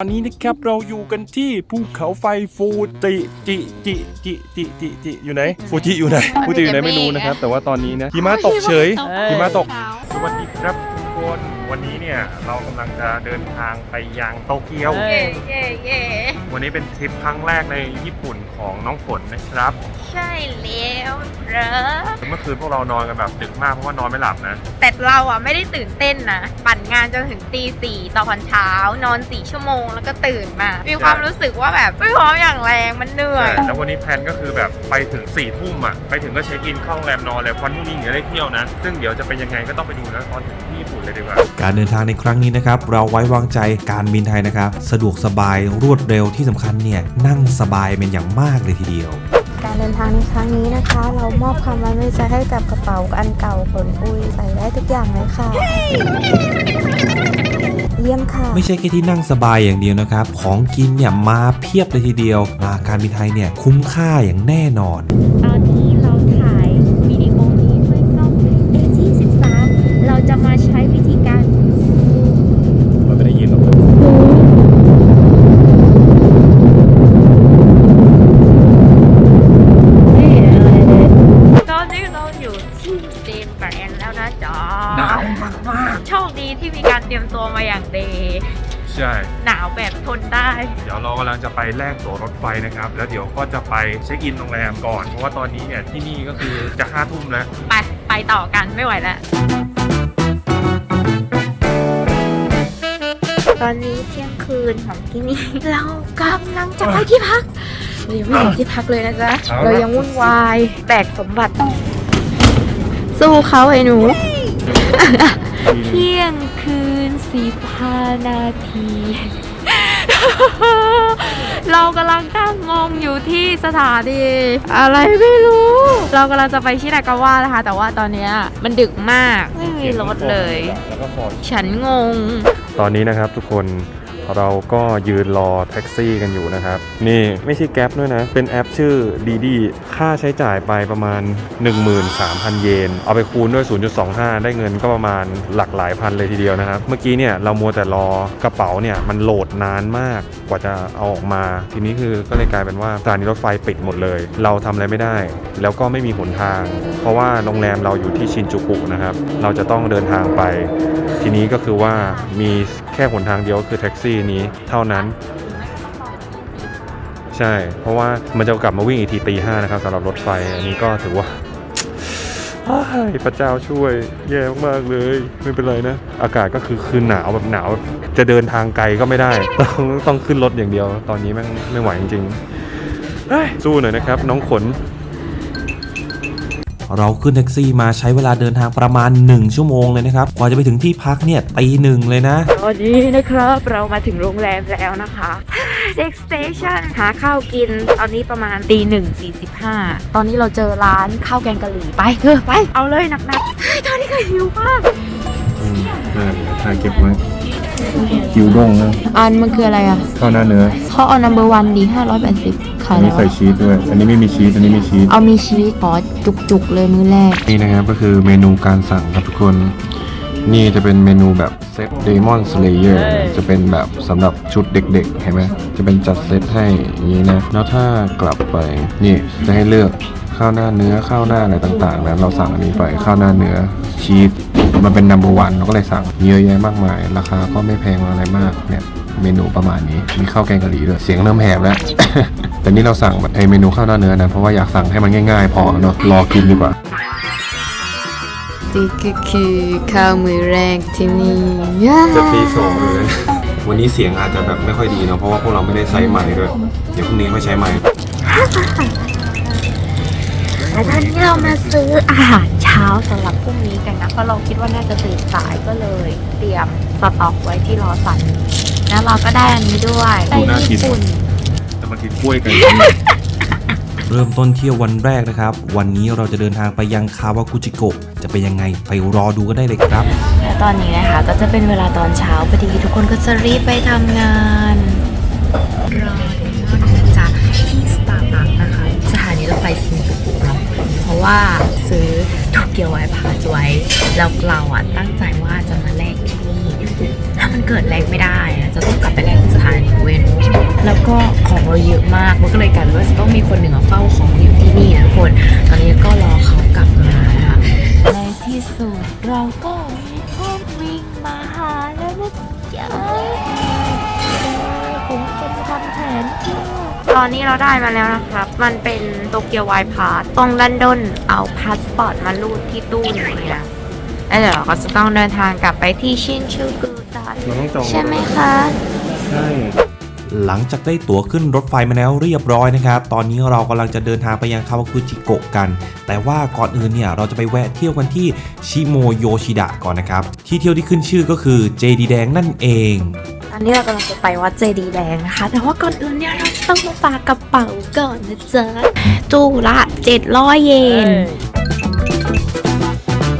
ตอนนี้นะครับเราอยู่กันที่ภูเขาไฟฟูจิจิจิจิจิจิจิอยู่ไหนฟูจิอยู่ไหนฟูจิอยู่ไหนไม่รู้นะครับ แต่ว่าตอนนี้นะหิมะตกเฉยหิมะตกสวัสดีครับทุกคน วันนี้เนี่ยเรากำลังจะเดินทางไปยังโตเกียว เย่เย่เย่วันนี้เป็นทริปครั้งแรกในญี่ปุ่นของน้องฝนนะครับ ใช่แล้วเหรอเมื่อคืนพวกเรานอนกันแบบดึกมากเพราะว่านอนไม่หลับนะ แต่เราอะไม่ได้ตื่นเต้นนะ ปั่นงานจนถึงตีสี่ตอนเช้า นอนสี่ชั่วโมงแล้วก็ตื่นมา มีความรู้สึกว่าแบบไม่พร้อมอย่างแรงมันเหนื่อย แล้ววันนี้แพลนก็คือแบบไปถึง4ี่ทุ่มอะ ไปถึงก็เช็คอินเข้าโรงแรมนอนเลยเพราะพรุ่งนี้เดี๋ยวได้เที่ยวนะ ซึ่งเดี๋ยวจะเป็นยังไงก็ต้องไปดูนะตอนถึงที่ ญี่ปุ่นเลยดีกว่า การเดินทางในครั้งนี้นะครับ เราไว้วางใจการบินไทยนะครับ สะดวกสบายรวดเร็วที่สำคัญเนี่ยนั่งสบายเป็นอย่างมากเลยทีเดียว การเดินทางในครั้งนี้นะคะ เรามอบความไว้วางใจให้กับกระเป๋าอันเก่าขนปุยใส่ได้ทุกอย่างเลยค่ะเยี่ยมค่ะไม่ใช่แค่ที่นั่งสบายอย่างเดียวนะครับ ของกินเนี่ยมาเพียบเลยทีเดียวมาการบินไทยเนี่ยคุ้มค่าอย่างแน่นอน ตอนนี้เราถ่าย แลกตั๋วรถไฟนะครับ แล้วเดี๋ยวก็จะไปเช็คอินโรงแรมก่อน เพราะว่าตอนนี้เนี่ยที่นี่ก็คือจะห้าทุ่มแล้ว ไป ไปต่อกันไม่ไหวแล้ว ตอนนี้เที่ยงคืนของที่นี่ เรากำลังจะไปที่พักเรายังไม่ถึงที่พักเลยนะจ๊ะ เอาละ เรายังวุ่นวายแบกสมบัติ สู้เขาไอ้หนู เที่ยงคืนสิบห้านาที เรากำลังตั้งงงอยู่ที่สถานีอะไรไม่รู้ เรากำลังจะไปชินากาวะนะคะ แต่ว่าตอนเนี้ยมันดึกมากไม่มีรถเลย แล้วก็ฟอร์ดฉันงง ตอนนี้นะครับทุกคน เราก็ยืนรอแท็กซี่กันอยู่นะครับ นี่ไม่ใช่แก๊ปด้วยนะ เป็นแอปชื่อดีดีค่าใช้จ่ายไปประมาณ 13,000 เยน เอาไปคูณด้วย 0.25 ได้เงินก็ประมาณหลักหลายพันเลยทีเดียวนะครับ เมื่อกี้เนี่ยเรามัวแต่รอกระเป๋าเนี่ยมันโหลดนานมากกว่าจะเอาออกมา ทีนี้คือก็เลยกลายเป็นว่าสถานีรถไฟปิดหมดเลย เราทำอะไรไม่ได้ แล้วก็ไม่มีหนทาง เพราะว่าโรงแรมเราอยู่ที่ชินจูกุนะครับ เราจะต้องเดินทางไป ทีนี้ก็คือว่ามีแค่หนทางเดียวก็คือแท็กซี่นี้เท่านั้น ใช่ เพราะว่ามันจะกลับมาวิ่งอีกทีตีห้านะครับสำหรับรถไฟอันนี้ก็ถือว่าอ้พระเจ้าช่วยแย่มากๆเลย ไม่เป็นไรนะ อากาศก็คือคือหนาวแบบหนาว จะเดินทางไกลก็ไม่ได้ ต้องต้องขึ้นรถอย่างเดียว ตอนนี้แม่งไม่ไหวจริงๆสู้หน่อยนะครับ น้องขน เราขึ้นแท็กซี่มาใช้เวลาเดินทางประมาณ 1 ชั่วโมงเลยนะครับกว่าจะไปถึงที่พักเนี่ยตีหนึ่งเลยนะ ตอนนี้นะครับ เรามาถึงโรงแรมแล้วนะคะ Next Station หาข้าวกิน ตอนนี้ประมาณตีหนึ่งสี่สิบห้าตอนนี้เราเจอร้านข้าวแกงกะหรี่ไปเถอะไป เอาเลยหนักๆเฮ้ยตอนนี้ก็หิวมากอืมได้ถ่ายเก็บไว้ คิวด้งนะอันมันคืออะไรอะข้าวหน้าเนื้อเขาเอา number one ดี580 ขายอันแล้นี้วใส่ชีสด้วย อันนี้ไม่มีชีสอันนี้มีชีสเอามีชีสขอจุกๆเลยมื้อแรก นี่นะครับก็คือเมนูการสั่งครับทุกคน นี่จะเป็นเมนูแบบเซต Demon Slayer จะเป็นแบบสำหรับชุดเด็กๆเห็นไหมจะเป็นจัดเซตให้อย่างนี้นะแล้วถ้ากลับไปนี่จะให้เลือกข้าวหน้าเนื้อข้าวหน้าอะไรต่างๆนะเราสั่งอันนี้ไปข้าวหน้าเนื้อชีส มันเป็น number one เราก็เลยสั่งเยอะแยะมากมาย ราคาก็ไม่แพงอะไรมากเนี่ยเมนูประมาณนี้มีข้าวแกงกะหรี่ด้วยเสียงเริ่มแหบแล้ว แต่นี่เราสั่งแบบไอเมนูข้าวหน้าเนื้อนะเพราะว่าอยากสั่งให้มันง่ายๆ พอเนาะรอกินดีกว่านี่ก็คือข้าวมื้อแรกที่นี่จะตีสองเลยวันนี้เสียงอาจจะแบบไม่ค่อยดีเนาะเพราะว่าพวกเราไม่ได้ใช้ไมค์ด้วยเดี๋ยวพรุ่งนี้ค่อยใช้ไมค์แล้วตอนนี้เรามาซื้ออาหารเช้าสำหรับพรุ่งนี้กันนะ เพราะเราคิดว่าน่าจะตื่นสายก็เลยเตรียมสต็อกไว้ที่รอสันแล้วเราก็ได้อันนี้ด้วยไปญี่ปุ่นจะมากินกล้วยกัน เริ่มต้นเที่ยววันแรกนะครับ วันนี้เราจะเดินทางไปยังคาวากุจิโกะจะเป็นยังไงไปรอดูกันได้เลยครับ และตอนนี้นะคะก็จะเป็นเวลาตอนเช้าพอดีทุกคนก็จะรีบไปทำงานรอดูจากที่สตาร์บัคนะคะสถานีรถไฟชินจูกุเนาะเพราะว่าซื้อโต เกียวไวพาสไว้แล้วเราอะตั้งใจว่าจะมาแลกที่นี่ถ้ามันเกิดแลกไม่ได้อะจะต้องกลับไปแลกที่สถานีแล้วก็ของเราเยอะมากมันก็เลยกลายเป็นว่าจะต้องมีคนหนึ่งอะเฝ้าของอยู่ที่นี่นะทุกคนตอนนี้ก็รอเขากลับมานะคะในที่สุดเราก็มีคนวิ่งมาหาแล้วนะจ๊ะผมจะทำแผนที่ ตอนนี้เราได้มาแล้วนะครับ มันเป็นโตเกียวไวพาสตรงลันดอนเอาพาสปอร์ตมาลูดที่ตู้นี้นะแล้วเดี๋ยวเราก็จะต้องเดินทางกลับไปที่ชินชูกุตานเราต้องจองใช่ไหมคะ ใช่หลังจากได้ตั๋วขึ้นรถไฟมาแล้วเรียบร้อยนะครับ ตอนนี้เรากำลังจะเดินทางไปยังคาวากุจิโกะกัน แต่ว่าก่อนอื่นเนี่ยเราจะไปแวะเที่ยวกันที่ชิโมโยชิดะก่อนนะครับ ที่เที่ยวที่ขึ้นชื่อก็คือเจดีแดงนั่นเองต อนนี้เรากำลังจะไปวัดเจดีแดงนะคะ แต่ว่าก่อนอื่นเนี่ยเราต้องมาฝากกระเป๋าก่อนนะจ๊ะตู้ละ700 เยน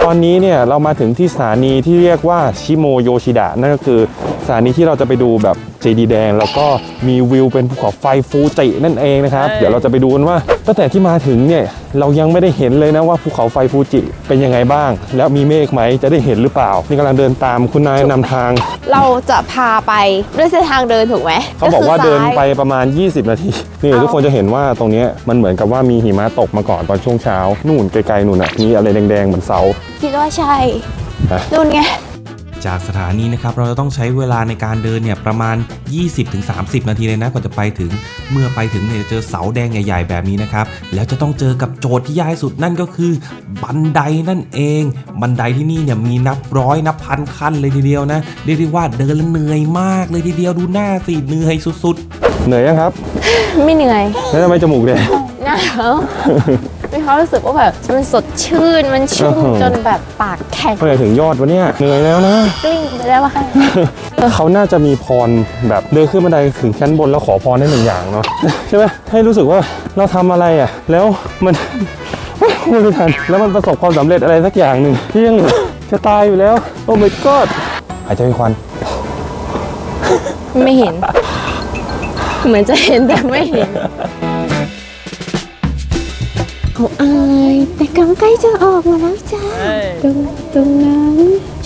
ตอนนี้เนี่ยเรามาถึงที่สถานีที่เรียกว่าชิโมโยชิดะนั่นก็คือ ถานีที่เราจะไปดูแบบเจดีย์แดง แล้วก็มีวิวเป็นภูเขาไฟฟูจินั่นเองนะครับ เดี๋ยวเราจะไปดูกันว่าตั้งแต่ที่มาถึงเนี่ยเรายังไม่ได้เห็นเลยนะว่าภูเขาไฟฟูจิเป็นยังไงบ้าง แล้วมีเมฆไหมจะได้เห็นหรือเปล่า นี่กำลังเดินตามคุณนายนำทาง เราจะพาไปด้วยเส้นทางเดินถูกไหมเขาบอกว่าคืเดินซ้ยไปประมาณ 20 นาที นี่เอาทุกคนจะเห็นว่าตรงเนี้ยมันเหมือนกับว่ามีหิมะตกมาก่อนตอนช่วงเช้า นู่นไกลๆนู่นน่ะมีอะไรแดงๆเหมือนเสาคิดว่าใช่ฮะนู่นไง จากสถานีนะครับเราจะต้องใช้เวลาในการเดินเนี่ยประมาณ 20-30 นาทีเลยนะกว่าจะไปถึง เมื่อไปถึงเนี่ยจะเจอเสาแดงใหญ่ๆแบบนี้นะครับแล้วจะต้องเจอกับโจทย์ที่ยากที่สุดนั่นก็คือบันไดนั่นเอง บันไดที่นี่เนี่ยมีนับร้อยนับพันขั้นเลยทีเดียวนะเรียกได้ว่าเดินแล้วเหนื่อยมากเลยทีเดียวดูหน้าสิเหนื่อยสุดๆ เหนื่อยยังครับ ไม่เหนื่อย แล้วทำไมจมูกแดง หนาว มีความรู้สึกว่าแบบมันสดชื่นมันชุ่มอื้อหือจนแบบปากแข็งเมื่อไหร่ถึงยอดวะเนี่ยเหนื่อยแล้วนะกลิ้งไปได้ปะเขาน่าจะมีพรแบบเดินขึ้นบันไดถึงชั้นบนแล้วขอพรได้หนึ่งอย่างเนาะใช่ไหมให้รู้สึกว่าเราทำอะไรอะ แล้วมันไม่ทันแล้วมันประสบความสำเร็จอะไรสักอย่างหนึ่งที่ยังเหลือจะตายอยู่แล้ว โอ้ my god หายใจไม่ควัน ไม่เห็น เหมือนจะเห็นแต่ไม่เห็น เขาอาย แต่กำใกล้จะออกมาแล้วจ้าตรงตรงนั้น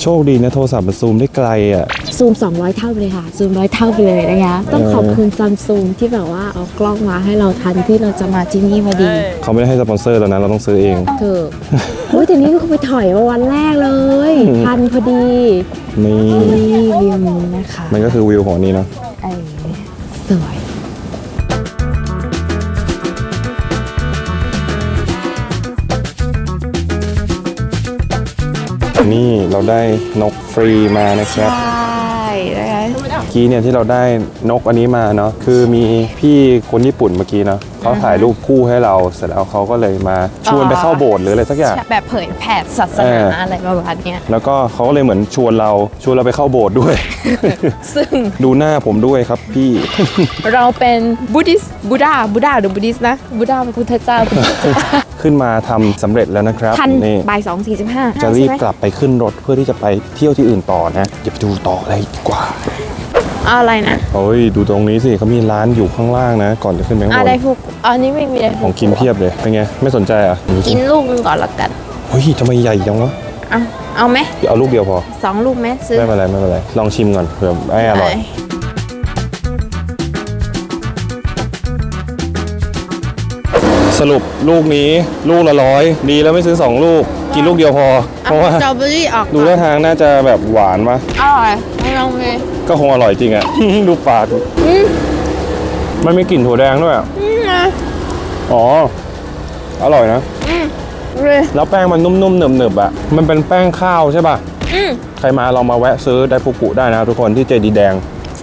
โชคดีนะโทรศัพท์มันซูมได้ไกลอะ ซูม 200 เท่าไปเลยค่ะ ซูมร้อยเท่าไปเลยนะคะ ต้องขอบคุณซัมซุงที่แบบว่าเอากล้องมาให้เราทันที่เราจะมาที่นี่พอดี เขาไม่ได้ให้สปอนเซอร์แล้วนะเราต้องซื้อเองเถอะโอ้ยแต่นี่ก็ไปถอยมาวันแรกเลยอืมทันพอดีนี่นี่วิวนี้นะคะ มันก็คือวิวของนี่เนาะไอ้สวย นี่เราได้นกฟรีมานะครับ ใช่นะคะเมื่อกี้เนี่ยที่เราได้นกอันนี้มาเนาะคือมีพี่คนญี่ปุ่นเมื่อกี้เนาะเขาถ่ายรูปคู่ให้เราเสร็จแล้วเขาก็เลยมาชวนไปเข้าโบสถ์หรืออะไรสักอย่าง แบบเผยแผ่ศาสเอนาออ อะไรประมาณเนี้ยแล้วก็เขาก็เลยเหมือนชวนเราชวนเราไปเข้าโบสถ์ด้วย ซึ่งดูหน้าผมด้วยครับพี่ เราเป็นบุดิสบูดาบูดาหรือบุดิสนะบูดาเป็นพุทธเจ้าพุทธเจ้า ขึ้นมาทำสำเร็จแล้วนะครับทันนี่บ่ายสองสี่สิบห้าจะรีบใช่ไหมกลับไปขึ้นรถเพื่อที่จะไปเที่ยวที่อื่นต่อนะอย่าไปดูต่อเลยดีกว่าเอาอะไรนะโอ้ยดูตรงนี้สิเขามีร้านอยู่ข้างล่างนะ ก่อนจะขึ้นไปข้างอะบไรนพวกอันนี้ไม่มีอะไรของกินเพียบเลยเป็นไงไม่สนใจอะดูสิกินลูกนึงก่อนละกันเฮ้ยทำไมใหญ่จังวะเอาเอาไหมเอาลูกเดียวพอ สองลูกไหมซื้อ ไม่เป็นไรไม่เป็นไรลองชิมก่อนเผื่อไม่อร่อย สรุปลูกนี้ลูกละร้อยดีแล้วไม่ซื้อ 2 ลูก กินลูกเดียวพอ เพราะว่าสตรอเบอรี่ออกดูท่าทางน่าจะแบบหวานปะอร่อยไม่ลองเลยก็คงอร่อยจริงอะ ดูปากมันมีกลิ่นถั่วแดงด้วยอะอืมนะอ๋อ อร่อยนะเลยแล้วแป้งมันนุ่มๆหนึบๆอะมันเป็นแป้งข้าวใช่ป่ะ อืมใครมาลองมาแวะซื้อไดฟูกุได้นะทุกคนที่เจดีแดง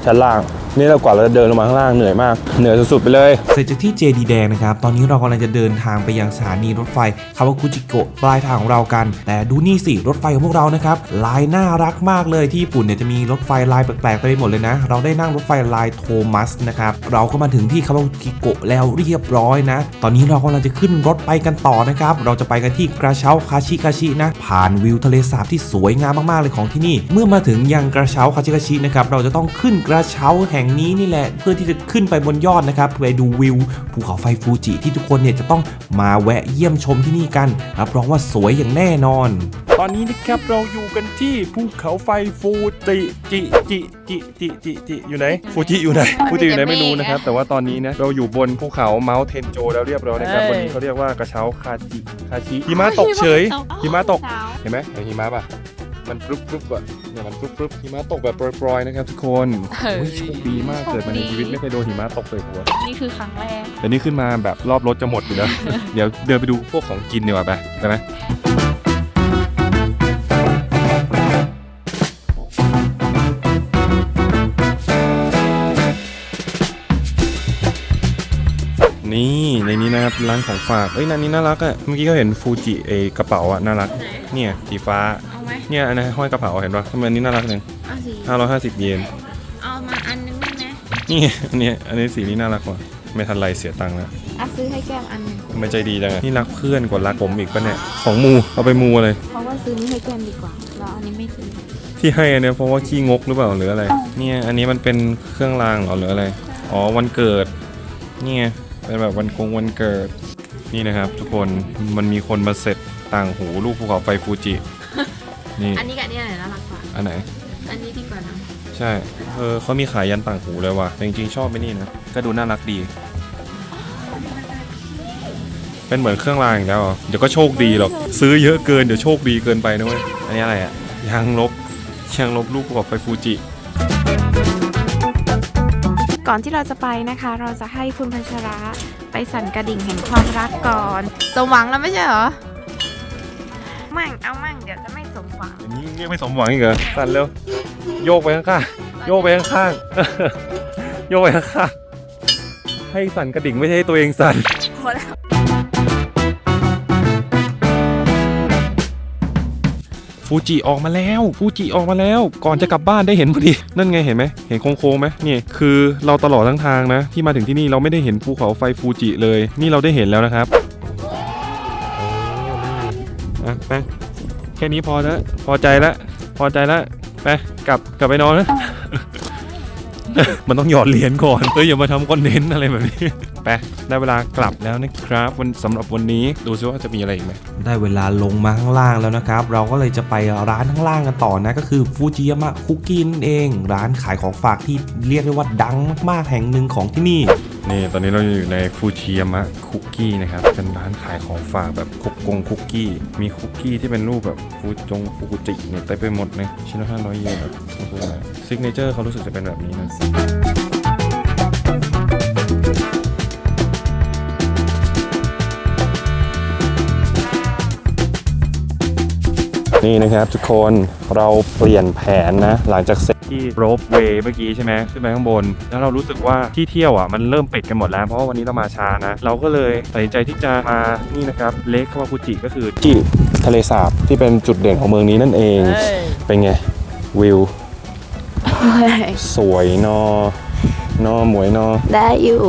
ชั้นล่าง นี่เรากว่าเราจะเดินลงมาข้างล่างเหนื่อยมาก เหนื่อยสุดๆไปเลย เสร็จจากที่เจดีแดงนะครับ ตอนนี้เรากำลังจะเดินทางไปยังสถานีรถไฟคาวากุจิโกะปลายทางของเรากัน แต่ดูนี่สิรถไฟของพวกเรานะครับลายน่ารักมากเลยที่ญี่ปุ่นเนี่ยจะมีรถไฟลายแปลกๆไปหมดเลยนะ เราได้นั่งรถไฟลายโทมัสนะครับเราก็มาถึงที่คาวากุจิโกะแล้วเรียบร้อยนะ ตอนนี้เรากำลังจะขึ้นรถไปกันต่อนะครับเราจะไปกันที่กระเช้าคาชิคาชินะ ผ่านวิวทะเลสาบที่สวยงามมากๆเลยของที่นี่ เมื่อมาถึงยังกระเช้าคาชิคาชินะครับเราจะต้องขึ้นกระเช้าแห่ห่งนี้นี่แหละเพื่อที่จะขึ้นไปบนยอดนะครับไปดูวิวภูเขาไฟฟูจิที่ทุกคนเนี่ยจะต้องมาแวะเยี่ยมชมที่นี่กันรับรองว่าสวยอย่างแน่นอน ตอนนี้นะครับเราอยู่กันที่ภูเขาไฟฟูจิจิจิจิจิจิจิอยู่ไหนฟูจิอยู่ไหนฟูจิอยู่ไหนไม่รู้นะครับ แต่ว่าตอนนี้นะเราอยู่บนภูเขาเมาส์เทนโจแล้วเรียบร้อยนะครับวันนี้เขาเรียกว่ากระเช้าคาจิคาชิหิมะตกเฉยหิมะตกเห็นไหมเห็นหิมะป่ะ มันฟลุปฟลุปอะเนี่ยมันฟลุปฟลุปหิมะตกแบบโปรยๆนะครับทุกคนโอ้ย โชคดีมากเกิดมาในชีวิตไม่เคยโดนหิมะตกเลยหัวนี่คือครั้งแรก แต่นี่ขึ้นมาแบบรอบรถจะหมดอยู่แล้ว เดี๋ยวเดินไปดูพวกของกินดีกว่าไปไปไหม รับร้านของฝากเอ้ยร้านนี้น่ารักอะเมื่อกี้ก็เห็นฟูจิเอกระเป๋าอะน่ารัก เนี่ยสีฟ้า เอาไหมเนี่ยอันนี้ห้อยกระเป๋าเห็นปะทำไมอันนี้น่ารักจังเอาสิห้าร้อยห้าสิบเยน เอามาอันนึงได้ไหมนี่อันนี้อันนี้สีนี้น่ารักกว่า ไม่ทันไรเสียตังค์แล้วอะซื้อให้แก้มอันหนึงทำไมใจดีจังอะนี่รักเพื่อนกว่ารักผมอีกปะเนี่ย ของมู เอาไปมูเลยเพราะว่าซื้อนี้ให้แก้มดีกว่าแล้วอันนี้ไม่ซื้อที่ให้อันเนี้ยเพราะว่าขี้งกหรือเปล่าหรืออะไร เนี่ยอันนี้มันเป็นเครื่องรางเหรอหรืออะไร อ๋อวันเกิดนี่ไง เป็นแบบวันคงวันเกิด นี่นะครับทุกคนมันมีคนมาเสร็จต่างหูลูกภูเขาไฟฟูจิ นี่ อันนี้กับอันนี้ไหนน่ารักกว่า อันไหน อันนี้ดีกว่านะใช่ เออเขามีขายยันต่างหูเลยว่ะแต่จริงๆชอบไปนี่นะ ก็ดูน่ารักดี เป็นเหมือนเครื่องรางอีกแล้วเหรอเดี๋ยวก็โชคดีหรอก ซื้อเยอะเกินเดี๋ยวโชคดีเกินไปนะเว้ย อันนี้อะไรอะยางลบยางลบลูกประกอบไฟฟูจิ ก่อนที่เราจะไปนะคะ เราจะให้คุณพัชระไปสั่นกระดิ่งแห่งความรักก่อนสมหวังแล้วไม่ใช่เหรอมั่งเอามั่งเดี๋ยวจะไม่สมหวังอย่างนี้เรียกไม่สมหวังอีกเหรอสั่นเร็วโยกไปข้างๆโยกไปข้างๆโยกไปข้างๆให้สั่นกระดิ่งไม่ใช่ให้ตัวเองสั่นพอแล้ว ฟูจิออกมาแล้วฟูจิออกมาแล้ว ก่อนจะกลับบ้านได้เห็นพอดี นั่นไงเห็นไหมเห็นโค้งๆไหมนี่คือเราตลอดทั้งทางนะ ที่มาถึงที่นี่เราไม่ได้เห็นภูเขาไฟฟูจิเลย นี่เราได้เห็นแล้วนะครับอะไปแค่นี้พอแล้วพอใจแล้วพอใจแล้วไปกลับกลับไปนอนนะ มันต้องหยอดเหรียญก่อนเอ้ยอย่ามาทำคอนเทนต์อะไรแบบนี้ไปได้เวลากลับแล้วนะครับวันสำหรับวันนี้ดูซิว่าจะมีอะไรอีกไหมได้เวลาลงมาข้างล่างแล้วนะครับ เราก็เลยจะไปร้านข้างล่างกันต่อนะ ก็คือฟูจิยามะคุกกี้นั่นเอง ร้านขายของฝากที่เรียกได้ว่าดังมากๆแห่งหนึ่งของที่นี่ นี่ตอนนี้เราอยู่ในฟูจิยามะคุกกี้นะครับ เป็นร้านขายของฝากแบบคุกกงคุกกี้ มีคุกกี้ที่เป็นรูปแบบฟูจงฟูกุจิเนี่ยเต็มไปหมดเลยชิ้นละห้าร้อยเยนแบบไม่รู้อะไรซิกเนเจอร์เขารู้สึกจะเป็นแบบนี้นะนี่นะครับทุกคนเราเปลี่ยนแผนนะ หลังจากเสร็จ ที่โรบเวย์เมื่อกี้ใช่ไหมขึ้นไปข้างบน แล้วเรารู้สึกว่าที่เที่ยวอะมันเริ่มปิดกันหมดแล้ว เพราะว่าวันนี้เรามาช้านะ เราก็เลยตัดสินใจที่จะมานี่นะครับเลคคาวากุจิก็คือจิทะเลสาบที่เป็นจุดเด่นของเมืองนี้นั่นเอง เป็นไงวิวสวยนอนอหมวยนอได้อยู่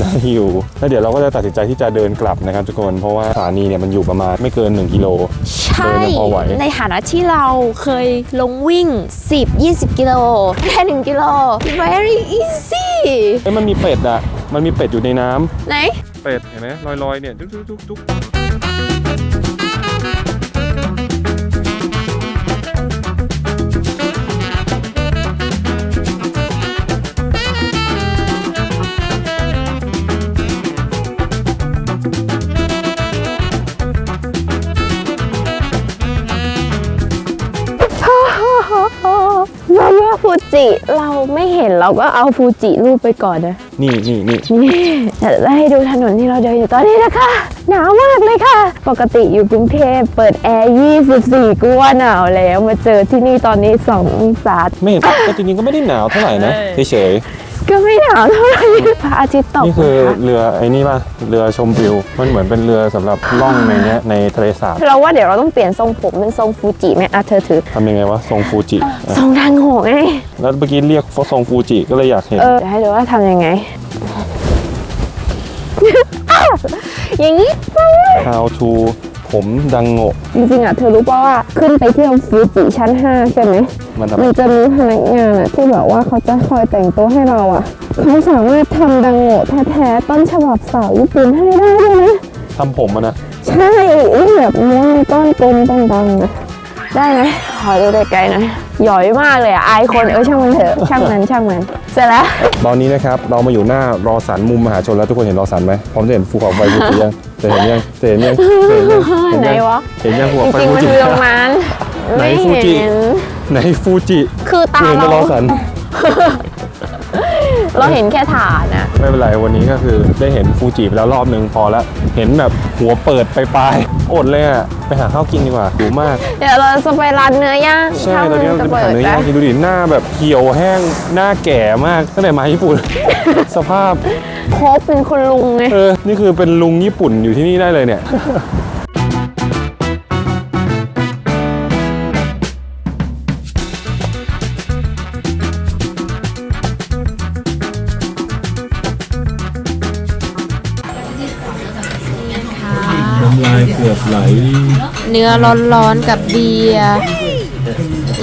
ได้อยู่แล้วเดี๋ยวเราก็จะตัดสินใจที่จะเดินกลับนะครับทุกคน เพราะว่าสถานีเนี่ยมันอยู่ประมาณไม่เกิน 1 กิโล ใช่ เดินยังพอไหว ในฐานะที่เราเคยลงวิ่ง 10-20 กิโลแค่1กิโล very easy เอ้ยมันมีเป็ดอะมันมีเป็ดอยู่ในน้ำไหน เป็ดเห็นไหมลอยๆเนี่ยจุ๊กจุ๊กจุ๊ จิเราไม่เห็นเราก็เอาฟูจิรูปไปก่อนนะ นี่นี่นี่นี่แต่จะให้ดูถนนที่เราเดินอยู่ตอนนี้นะคะ หนาวมากเลยค่ะ ปกติอยู่กรุงเทพเปิดแอร์ 24กูว่าหนาวแล้ว มาเจอที่นี่ตอนนี้2องศาไม่ก็จริงๆก็ไม่ได้หนาวเท่าไหร่นะเฉย ก็ไม่หนาวเท่าไหร่พระอาทิตย์ตๆกนี่คือนะคะเรือไอ้นี่ป่ะเรือชมวิว มันเหมือนเป็นเรือสำหรับล่องในเนี้ยในทะเลสาบเราว่าเดี๋ยวเราต้องเปลี่ยนทรงผมเป็นทรงฟูจิไหมอะเธอถือทำยังไงวะทรงฟูจิอะทรงทางโหงไงแล้วเมื่อกี้เรียกทรงฟูจิก็เลยอยากเห็นเออเดี๋ยวให้ดูว่าทำยังไงอย่างนี้ how to ผมดังโงะจริงๆอะเธอรู้ป่าว่าขึ้นไปเที่ยวฟูจิชั้น 5 ใช่ไหมมันทำมันจะมีพนักงานอะที่แบบว่าเขาจะคอยแต่งตัวให้เราอะเขาสามารถทำดังโง่แท้ๆต้นฉบับสาวญี่ปุ่นให้ได้ด้วยนะ ทำผมอะนะ ใช่นี่แบบม้วนก้อนกลมตรงดังนะได้ไหมขอดูไกลๆหน่อยหย่อยมากเลยอะ อายคนเออช่างมันเถอะ ช่างมันช่างมัน เสร็จแล้ว ตอนนี้นะครับเรามาอยู่หน้ารอสันมุมมหาชนแล้วทุกคนเห็นรอสันไหมผมจะเห็นภูเขาไฟฟูจิยังจะเห็นยังจะเห็นยังจะเห็นยังเห็นไหนยังวะ เห็นยังภูจเขาไฟริงๆฟูมันจิ คือตรงนั้นไหนไม่ฟูจิ เห็น ไหนฟูจิคือตาเห็นแต่เรารอสัน เราเห็นแค่ฐานอะไม่เป็นไรวันนี้ก็คือได้เห็นฟูจิไปแล้วรอบนึงพอแล้ว เห็นแบบหัวเปิดไปปลายๆอดเลยอะไปหาข้าวกินดีกว่าหิวมาก เดี๋ยวเราจะไปร้านเนื้อย่างใช่ตอนนี้เราจะไปหาเนื้อย่างกินดูดิหน้าแบบเขียวแห้งหน้าแก่มากตั้งแต่มาญี่ปุ่น สภาพครบเป็นคนลุงไงเออนี่คือเป็นลุงญี่ปุ่นอยู่ที่นี่ได้เลยเนี่ย เกือบไหลเนื้อร้อนๆกับเบียร์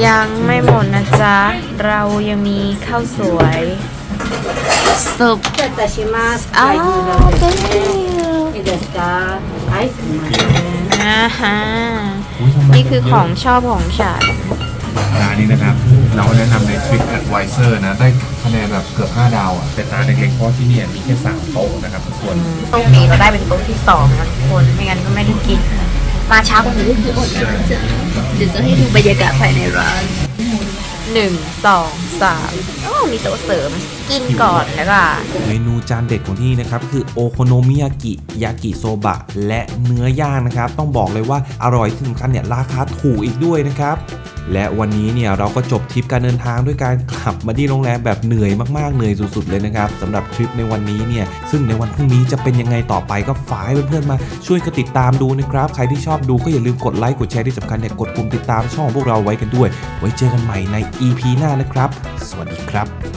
ยังไม่หมดนะจ๊ะ เรายังมีข้าวสวยสุปอ้าวอ่าฮะนี่คือของชอบของฉันร้านนี้นะครับ เราแนะนำใน Trip Advisor นะ ได้คะแนนแบบเกือบ 5 ดาวอะ เป็นร้านเล็กๆเพราะที่เนี่ยมีแค่ 3 โต๊ะนะครับทุกคนโชคดีเราได้เป็นโต๊ะที่สองนะทุกคน ไม่งั้นก็ไม่ได้กิน มาเช้ากว่านี้ก็คืออดนะเดี๋ยวจะให้ดูบรรยากาศภายในร้านหนึ่งสองสามโอ้มีโต๊ะเสริม กินก่อนแล้วก็เมนูจานเด็ดของที่นี่นะครับ คือโอโคโนมิยากิ ยากิโซบะ และเนื้อย่างนะครับ ต้องบอกเลยว่าอร่อยที่สำคัญเนี่ยราคาถูกอีกด้วยนะครับ และวันนี้เนี่ยเราก็จบทริปการเดินทางด้วยการกลับมาที่โรงแรมแบบเหนื่อยมากๆเหนื่อยสุดๆเลยนะครับสำหรับทริปในวันนี้เนี่ยซึ่งในวันพรุ่งนี้จะเป็นยังไงต่อไปก็ฝากให้เพื่อนๆมาช่วยกันติดตามดูนะครับ ใครที่ชอบดูก็อย่าลืมกดไลค์กดแชร์ที่สำคัญเนี่ยกดปุ่มติดตามช่องของพวกเราไว้กันด้วย ไว้เจอกันใหม่ใน EP หน้านะครับ สวัสดีครับ